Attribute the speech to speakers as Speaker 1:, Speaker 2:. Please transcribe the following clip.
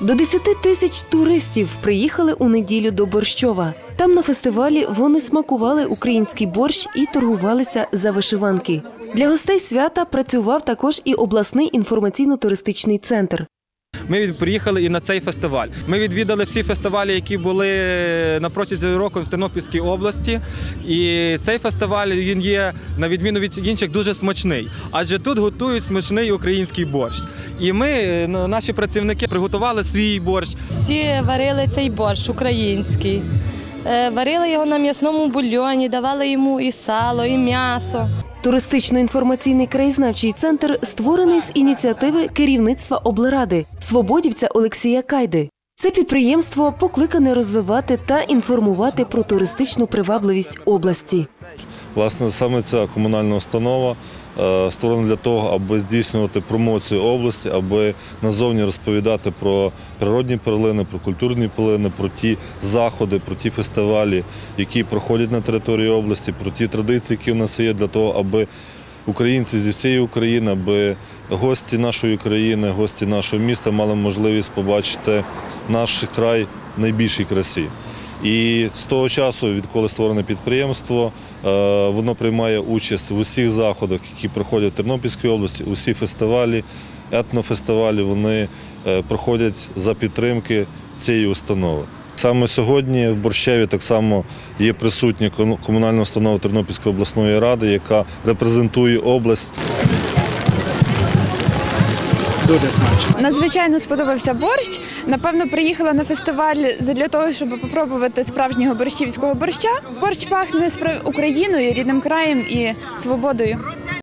Speaker 1: До 10 тисяч туристів приїхали у неділю до Борщова. Там на фестивалі вони смакували український борщ і торгувалися за вишиванки. Для гостей свята працював також і обласний інформаційно-туристичний центр.
Speaker 2: Ми приїхали і на цей фестиваль. Ми відвідали всі фестивалі, які були на протязі року в Тернопільській області. І цей фестиваль він є на відміну від інших дуже смачний, адже тут готують смачний український борщ. І ми, е, наші працівники, приготували свій борщ.
Speaker 3: Всі варили цей борщ український. Е, Варили його на м'ясному бульйоні, давали йому і сало, і м'ясо.
Speaker 1: Туристично-інформаційний краєзнавчий центр створений з ініціативи керівництва облради свободівця Олексія Кайди. Це підприємство покликане розвивати та інформувати про туристичну привабливість області.
Speaker 4: Власне, саме ця комунальна установа е, створена для того, аби здійснювати промоцію області, аби назовні розповідати про природні перлини, про культурні перлини, про ті заходи, про ті фестивалі, які проходять на території області, про ті традиції, які в нас є, для того, аби українці зі всієї України, аби гості нашої країни, гості нашого міста мали можливість побачити наш край в найбільшій красі. І з того часу, відколи створене підприємство, е, воно приймає участь в усіх заходах, які проходять в Тернопільській області, усі фестивалі, етнофестивалі, вони е, проходять за підтримки цієї установи. Саме сьогодні в Борщеві так само є присутня ком- комунальна установа Тернопільської обласної ради, яка репрезентує область
Speaker 5: Дуже смачно.
Speaker 6: Надзвичайно сподобався борщ. Напевно, приїхала на фестиваль для того, щоб попробувати справжнього борщівського борща. Борщ пахне Україною, рідним краєм і свободою.